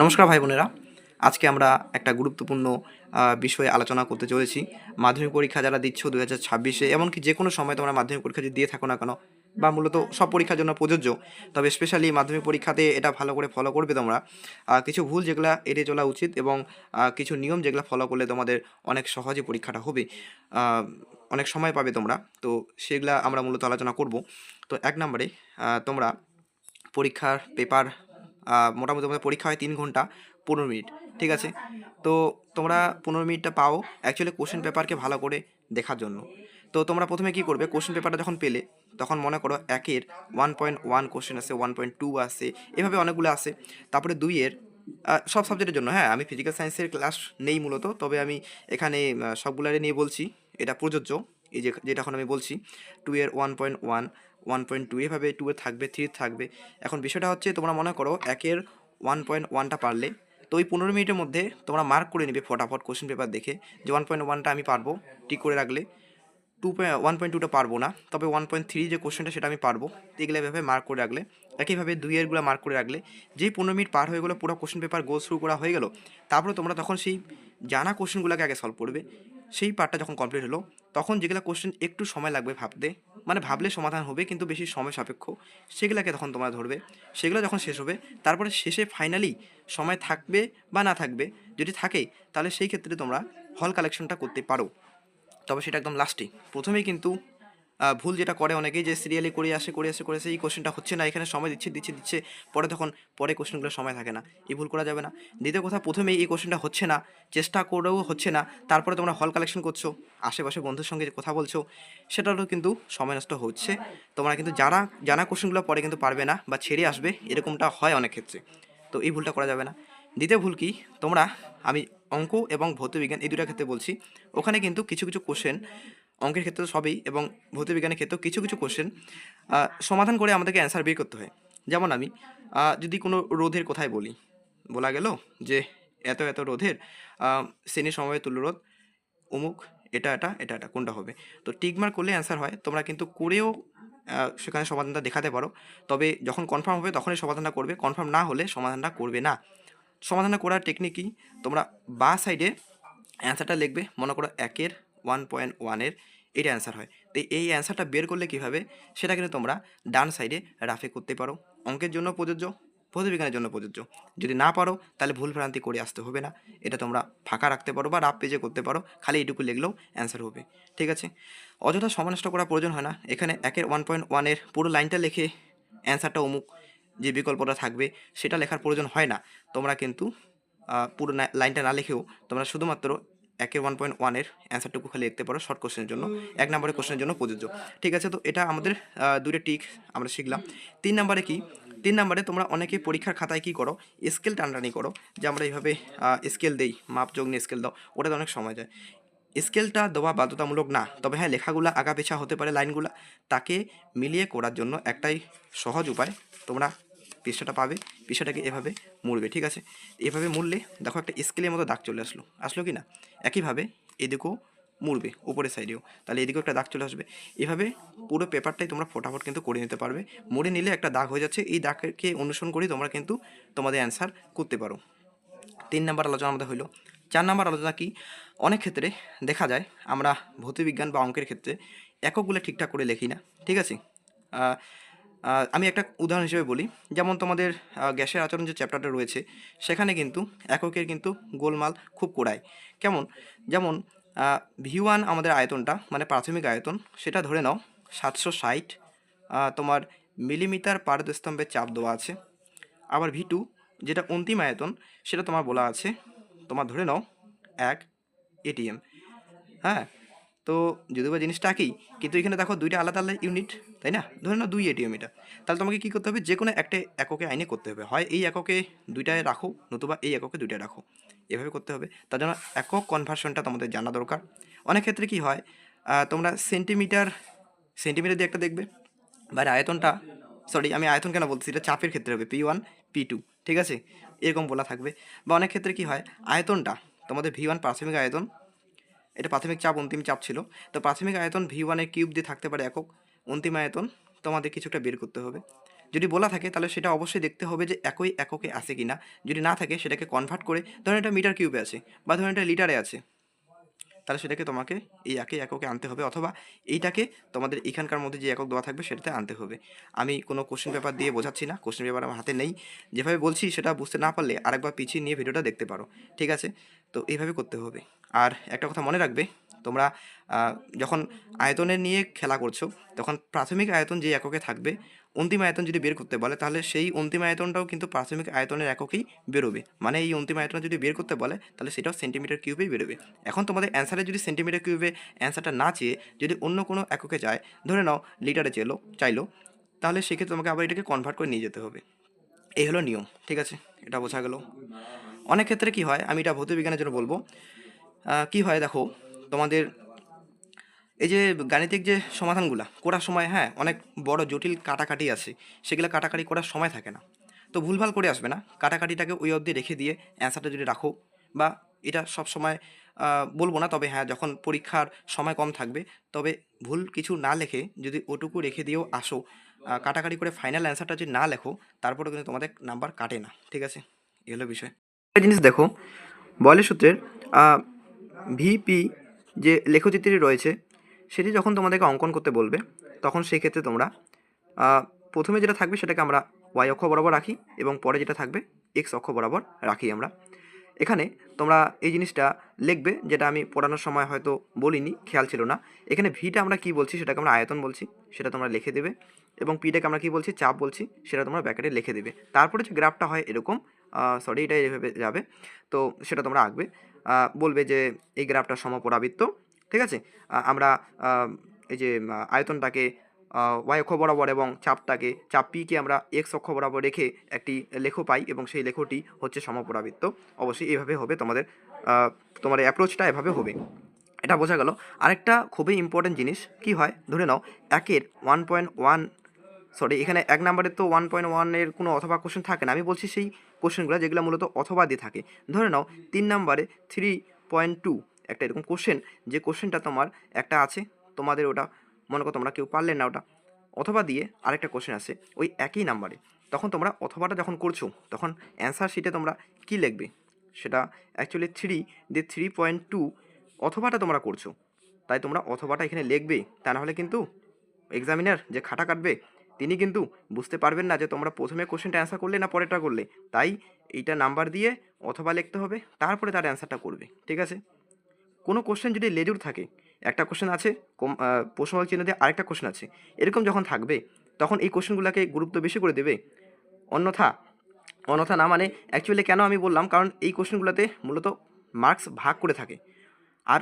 নমস্কার ভাই বোনেরা। আজকে আমরা একটা গুরুত্বপূর্ণ বিষয়ে আলোচনা করতে চলেছি। মাধ্যমিক পরীক্ষা যারা দিচ্ছ দু হাজার ছাব্বিশে, এমনকি যে কোনো সময় তোমরা মাধ্যমিক পরীক্ষা যদি দিয়ে থাকো না কেন, বা মূলত সব পরীক্ষার জন্য প্রযোজ্য, তবে স্পেশালি মাধ্যমিক পরীক্ষাতে এটা ভালো করে ফলো করবে তোমরা। কিছু ভুল যেগুলো এড়িয়ে চলা উচিত এবং কিছু নিয়ম যেগুলো ফলো করলে তোমাদের অনেক সহজে পরীক্ষাটা হবে অনেক সময় পাবে তোমরা। তো সেগুলা আমরা মূলত আলোচনা করব। তো এক নম্বরে তোমরা পরীক্ষার পেপার মোটামুটি তোমাদের পরীক্ষা হয় তিন ঘণ্টা, পনেরো মিনিট, ঠিক আছে? তো তোমরা পনেরো মিনিটটা পাও অ্যাকচুয়ালি কোশ্চেন পেপারকে ভালো করে দেখার জন্য। তো তোমরা প্রথমে কি করবে কোশ্চেন পেপারটা যখন পেলে, তখন মনে করো একের ওয়ান পয়েন্ট ওয়ান কোশ্চেন আছে ওয়ান পয়েন্ট টু আছে এভাবে অনেকগুলো আছে তারপরে দুইয়ের সব সাবজেক্টের জন্য হ্যাঁ আমি ফিজিক্যাল সায়েন্সের ক্লাস নেই মূলত, তবে আমি এখানে সবগুলারে নিয়ে বলছি, এটা প্রযোজ্য, এই যে, যেটা এখন আমি বলছি টু এর one point one one point two এভাবে টু এর থাকবে থ্রি থাকবে। এখন বিষয়টা হচ্ছে, তোমরা মনে করো, একের ওয়ান পয়েন্ট ওয়ানটা পারলে, তো ওই পনেরো মিনিটের মধ্যে তোমরা মার্ক করে নেবে ফটাফট কোশ্চেন পেপার দেখে যে ওয়ান পয়েন্ট ওয়ানটা আমি পারব টিক করে রাখলে। টু ওয়ান পয়েন্ট টুটা পারব না, তবে ওয়ান পয়েন্ট থ্রি যে কোশ্চেনটা সেটা আমি পারব এগুলো এভাবে মার্ক করে রাখলে। একইভাবে দুই দুইয়েরগুলো মার্ক করে রাখলে, যেই পনেরো মিনিট পার হয়ে গেলো, পুরো কোশ্চেন পেপার গোল শুরু করা হয়ে গেল, তারপরে তোমরা তখন সেই জানা কোশ্চেনগুলোকে আগে সলভ করবে। সেই পার্টটা যখন কমপ্লিট হলো, তখন যেগুলো কোশ্চেন একটু সময় লাগবে ভাবতে মানে ভাবলে সমাধান হবে, কিন্তু বেশি সময় সাপেক্ষ, সেগুলোকে তখন তোমরা ধরবে। সেগুলো যখন শেষ হবে, তারপরে শেষে ফাইনালি সময় থাকবে বা না থাকবে, যদি থাকে, তাহলে সেই ক্ষেত্রে তোমরা হল কালেকশনটা করতে পারো। তবে সেটা একদম লাস্টে প্রথমেই কিন্তু ভুল যেটা করে অনেকেই যে সিরিয়ালি করে আসে করে আসে করে আসে, এই কোশ্চেনটা হচ্ছে না, এখানে সময় দিচ্ছে দিচ্ছে দিচ্ছে, পরে তখন, পরে কোশ্চেনগুলো সময় থাকে না, এই ভুল করা যাবে না। দ্বিতীয় কথা, প্রথমেই এই কোশ্চেনটা হচ্ছে না, চেষ্টা করেও হচ্ছে না, তারপরে তোমরা হল কালেকশন করছ, আশেপাশে বন্ধুর সঙ্গে কথা বলছো, সেটারও কিন্তু সময় নষ্ট হচ্ছে। তোমরা কিন্তু যারা জানা কোশ্চেনগুলো পরে কিন্তু পারবে না বা ছেড়ে আসবে, এরকমটা হয় অনেক ক্ষেত্রে। তো এই ভুলটা করা যাবে না। দ্বিতীয় ভুল কি? তোমরা, আমি অঙ্ক এবং ভৌতবিজ্ঞান এই দুটার ক্ষেত্রে বলছি, ওখানে কিন্তু কিছু কিছু কোশ্চেন অঙ্কের ক্ষেত্রে সবই এবং ভৌতবিজ্ঞানের ক্ষেত্রেও কিছু কিছু কোশ্চেন সমাধান করে আমাদেরকে অ্যান্সার বের করতে হয়। যেমন আমি যদি কোনো রোধের কথাই বলি, বলা গেল যে এত এত রোধের শ্রেণির সমবায় তুল্য রোধ, অমুক, এটা এটা এটা এটা, কোনটা হবে? তো টিকমার করলে অ্যান্সার হয়, তোমরা কিন্তু করেও সেখানে সমাধানটা দেখাতে পারো। তবে যখন কনফার্ম হবে, তখনই সমাধানটা করবে। কনফার্ম না হলে সমাধানটা করবে না। সমাধানটা করার টেকনিক তোমরা বা সাইডে অ্যান্সারটা লিখবে, মনে করো একের ওয়ান পয়েন্ট ওয়ানের এটা অ্যান্সার হয়। তো এই অ্যান্সারটা বের করলে কীভাবে? সেটা কিন্তু তোমরা ডান সাইডে রাফে করতে পারো। অঙ্কের জন্য প্রযোজ্য পদার্থবিজ্ঞানের জন্য প্রযোজ্য। যদি না পারো, তাহলে ভুল ভ্রান্তি করে আসতে হবে না। এটা তোমরা ফাঁকা রাখতে পারো বা রাফ পেজে করতে পারো। খালি এটুকু লিখলেও অ্যান্সার হবে। ঠিক আছে? অযথা সময় করা প্রয়োজন হয় না। এখানে একের ওয়ান পয়েন্ট ওয়ানের পুরো লাইনটা লিখে অ্যান্সারটা অমুক যে বিকল্পটা থাকবে, সেটা লেখার প্রয়োজন হয় না। তোমরা কিন্তু পুরো লাইনটা না লিখেও তোমরা শুধুমাত্র একের ওয়ান পয়েন্ট ওয়ানের অ্যান্সারটুকু খালি লিখতে পারো শর্ট কোশ্চেনের জন্য। এক নম্বরের কোশ্চেনের জন্য প্রযোজ্য। ঠিক আছে তো এটা আমাদের দুইটা টিক আমরা শিখলাম। তিন নম্বরে কি? তিন নম্বরে তোমরা অনেকে পরীক্ষার খাতায় কি করো? স্কেল টানটানি করো যে আমরা এইভাবে স্কেল দেই মাপ যোগ নিয়ে স্কেল দাও ওটাতে অনেক সময় যায়। স্কেলটা দেওয়া বাধ্যতামূলক না তবে হ্যাঁ লেখাগুলো আগা পেছা হতে পারে লাইনগুলো তাকে মিলিয়ে করার জন্য একটাই সহজ উপায় তোমরা পৃষ্ঠাটা পাবে, পৃষ্ঠাটাকে এভাবে মুড়বে, ঠিক আছে? এভাবে মুড়লে দেখো একটা স্কেলের মতো দাগ চলে আসলো। আসলো কি না? একইভাবে এদিকেও মুড়বে, উপরের সাইডেও তাহলে এদিকেও একটা দাগ চলে আসবে। এভাবে পুরো পেপারটাই তোমরা ফটাফট কিন্তু করে নিতে পারবে। মুড়ে নিলে একটা দাগ হয়ে যাচ্ছে, এই দাগকে অনুসরণ করে তোমরা কিন্তু তোমাদের অ্যান্সার করতে পারো। তিন নাম্বার আলোচনা আমাদের হইল, চার নাম্বার আলোচনা কি? অনেক ক্ষেত্রে দেখা যায়, আমরা ভৌতবিজ্ঞান বা অঙ্কের ক্ষেত্রে এককগুলো ঠিকঠাক করে লেখি না, ঠিক আছে? আমি একটা উদাহরণ হিসেবে বলি। যেমন তোমাদের গ্যাসের আচরণ যে চ্যাপ্টারটা রয়েছে, সেখানে কিন্তু এককের কিন্তু গোলমাল খুব কোড়ায়। কেমন? যেমন ভি ওয়ান আমাদের আয়তনটা মানে প্রাথমিক আয়তন, সেটা ধরে নাও সাতশো ষাট তোমার মিলিমিটার পারদস্তম্ভের চাপ দেওয়া আছে। আবার ভি টু যেটা অন্তিম আয়তন, সেটা তোমার বলা আছে, তোমার ধরে নাও এক এটিএম হ্যাঁ? তো যদিও বা জিনিসটা একই কিন্তু এখানে দেখো দুইটা আলাদা আলাদা ইউনিট তাই না? ধরে নাও দুই এটিএম এটা। তাহলে তোমাকে কী করতে হবে? যে কোনো একটা এককে আইনে করতে হবে। হয় এই এককে দুইটায় রাখো, নতুবা এই এককে দুইটায় রাখো। এভাবে করতে হবে। তার জন্য একক কনভার্সনটা তোমাদের জানা দরকার। অনেক ক্ষেত্রে কি হয় তোমরা সেন্টিমিটার সেন্টিমিটার দিয়ে একটা দেখবে। বাইরে আয়তনটা সরি আমি আয়তন কেন বলছি? এটা চাপের ক্ষেত্রে হবে পি ওয়ান পি টু ঠিক আছে? এরকম বলা থাকবে। বা অনেক ক্ষেত্রে কি হয়, আয়তনটা, তোমাদের ভি ওয়ান প্রাথমিক আয়তন এটা প্রাথমিক চাপ, অন্তিম চাপ ছিল। তো প্রাথমিক আয়তন ভি ওয়ানের কিউব দিয়ে থাকতে পারে একক। অন্তিম আয়তন তোমাদের কিছু একটা বের করতে হবে। যদি বলা থাকে, তাহলে সেটা অবশ্যই দেখতে হবে যে একই এককে আছে কি না যদি না থাকে, সেটাকে কনভার্ট করে, ধরেন এটা মিটার কিউবে আছে, বা ধরেন এটা লিটারে আছে। তাহলে সেটাকে তোমাকে এই একে এককে আনতে হবে অথবা এইটাকে তোমাদের এখানকার মধ্যে যে একক দেওয়া থাকবে সেটাতে আনতে হবে। আমি কোনো কোশ্চেন পেপার দিয়ে বোঝাচ্ছি না কোশ্চেন পেপার আমার হাতে নেই। যেভাবে বলছি সেটা বুঝতে না পারলে আরেকবার পিছিয়ে নিয়ে ভিডিওটা দেখতে পারো। ঠিক আছে? তো এইভাবে করতে হবে। আর একটা কথা মনে রাখবে তোমরা যখন আয়তনের নিয়ে খেলা করছ, তখন প্রাথমিক আয়তন যে এককে থাকবে, অন্তিম আয়তন যদি বের করতে বলে, তাহলে সেই অন্তিম আয়তনটাও কিন্তু প্রাথমিক আয়তনের এককেই বেরোবে। মানে এই অন্তিম আয়তন যদি বের করতে বলে, তাহলে সেটাও সেন্টিমিটার কিউবেই বেরোবে। এখন তোমাদের অ্যান্সারে যদি সেন্টিমিটার কিউবে অ্যান্সারটা না চেয়ে যদি অন্য কোনো এককে যায়, ধরে নাও লিটারে চেলো, চাইলো, তাহলে সেক্ষেত্রে তোমাকে আবার এটাকে কনভার্ট করে নিয়ে যেতে হবে। এই হলো নিয়ম, ঠিক আছে? এটা বোঝা গেল। অনেক ক্ষেত্রে কি হয়, আমি এটা ভৌত বিজ্ঞানের জন্য বলব। কি হয় দেখো তোমাদের এই যে গাণিতিক যে সমাধানগুলো করার সময় হ্যাঁ অনেক বড় জটিল কাটাকাটি আছে, সেগুলো কাটাকাটি করার সময় থাকে না। তো ভুলভাল করে আসবে না, কাটাকাটিটাকে ওই অবধি রেখে দিয়ে অ্যান্সারটা যদি রাখো বা এটা সব সময় বলব না, তবে হ্যাঁ যখন পরীক্ষার সময় কম থাকবে, তবে ভুল কিছু না লেখে যদি ওটুকু রেখে দিয়েও আসো কাটাকাটি করে ফাইনাল অ্যান্সারটা যদি না লেখো তারপরে কিন্তু তোমাদের নাম্বার কাটে না, ঠিক আছে? এই হলো বিষয়। একটা জিনিস দেখো বলে সূত্রের ভিপি যে লেখচিত্রটি রয়েছে, সেটি যখন তোমাদেরকে অঙ্কন করতে বলবে, তখন সেই ক্ষেত্রে তোমরা প্রথমে যেটা থাকবে সেটাকে আমরা ওয়াই অক্ষ বরাবর রাখি এবং পরে যেটা থাকবে এক্স অক্ষ বরাবর রাখি আমরা। এখানে তোমরা এই জিনিসটা লিখবে যেটা আমি পড়ানোর সময় হয়তো বলিনি, খেয়াল ছিল না। এখানে ভিটা আমরা কি বলছি সেটাকে আমরা আয়তন বলছি, সেটা তোমরা লিখে দেবে এবং পিটাকে আমরা কি বলছি, চাপ বলছি, সেটা তোমরা ব্যাকেটে লিখে দেবে। তারপরে যে গ্রাফটা হয় এরকম সরি এটা এইভাবে যাবে। তো সেটা তোমরা আঁকবে। বলবে যে এই গ্রাফটা সমপরাবৃত্ত, ঠিক আছে? আমরা এই যে আয়তনটাকে ওয়াই অক্ষ বরাবর এবং চাপটাকে, চাপ পিকে আমরা এক্স অক্ষ বরাবর রেখে একটি লেখো পাই এবং সেই লেখটি হচ্ছে সমপরাবৃত্ত। অবশ্যই এভাবে হবে তোমাদের তোমার অ্যাপ্রোচটা এভাবে হবে। এটা বোঝা গেল। আরেকটা খুবই ইম্পর্টেন্ট জিনিস, কি হয়? ধরে নাও, একের ওয়ান পয়েন্ট ওয়ান সরি এখানে এক নাম্বারের তো ওয়ান পয়েন্ট ওয়ানের কোনো অথবা কোশ্চেন থাকে না। আমি বলছি সেই কোশ্চেনগুলো যেগুলো মূলত অথবা দিয়ে থাকে। ধরে নাও, তিন নাম্বারে থ্রি পয়েন্ট টু একটা এরকম কোশ্চেন, যে কোশ্চেনটা তোমার একটা আছে, তোমাদের ওটা, মনে করো তোমরা কেউ পারলে না ওটা। অথবা দিয়ে আরেকটা কোশ্চেন আছে, ওই একই নাম্বারে। তখন তোমরা অথবাটা যখন করছ, তখন অ্যান্সার শিটে তোমরা কী লিখবে? সেটা অ্যাকচুয়ালি থ্রি দিয়ে থ্রি পয়েন্ট টু অথবাটা তোমরা করছ। তাই তোমরা অথবাটা এখানে লিখবে, তা নাহলে কিন্তু এক্সামিনার যে খাটা কাটবে তিনি কিন্তু বুঝতে পারবেন না যে তোমরা প্রথমে কোশ্চেনটা অ্যান্সার করলে না পরেরটা করলে। তাই এইটা নাম্বার দিয়ে অথবা লিখতে হবে, তারপরে তার অ্যান্সারটা করবে, ঠিক আছে? কোনো কোশ্চেন যদি লেজুর থাকে, একটা কোশ্চেন আছে প্রশ্নবাচক চিহ্ন দিয়ে আরেকটা কোশ্চেন আছে, এরকম যখন থাকবে, তখন এই কোশ্চেনগুলোকে গুরুত্ব বেশি করে দেবে। অন্যথা অন্যথা না মানে অ্যাকচুয়ালি কেন আমি বললাম? কারণ এই কোশ্চেনগুলোতে মূলত মার্কস ভাগ করে থাকে। আর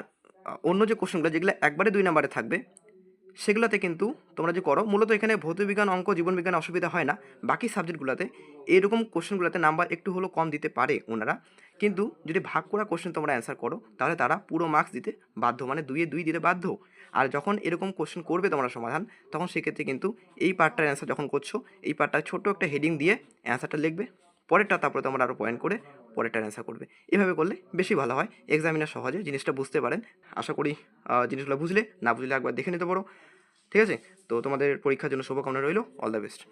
অন্য যে কোশ্চেনগুলো যেগুলো একবারে দুই নাম্বারে থাকবে সেগুলোতে কিন্তু তোমরা যে করো, মূলত এখানে ভৌতবিজ্ঞান, অঙ্ক, জীবনবিজ্ঞান অসুবিধা হয় না। বাকি সাবজেক্টগুলোতে এরকম কোশ্চেনগুলোতে নাম্বার একটু হলেও কম দিতে পারে ওনারা। কিন্তু যদি ভাগ করা কোশ্চেন তোমরা অ্যান্সার করো, তাহলে তারা পুরো মার্কস দিতে বাধ্য মানে দুইয়ে দুই দিতে বাধ্য। আর যখন এরকম কোশ্চেন করবে তোমরা সমাধান, তখন সেক্ষেত্রে কিন্তু এই পার্টটার অ্যান্সার যখন করছ, এই পার্টটার ছোট একটা হেডিং দিয়ে অ্যান্সারটা লিখবে। পরেরটা তারপরে তোমরা আরও পয়েন্ট করে পরেরটার অ্যান্সার করবে। এভাবে করলে বেশি ভালো হয়। এক্সামিনার সহজে জিনিসটা বুঝতে পারেন। আশা করি জিনিসগুলো বুঝলে। না বুঝলে একবার দেখে নিতে পারো। ঠিক আছে? তো তোমাদের পরীক্ষার জন্য শুভকামনা রইল। All the best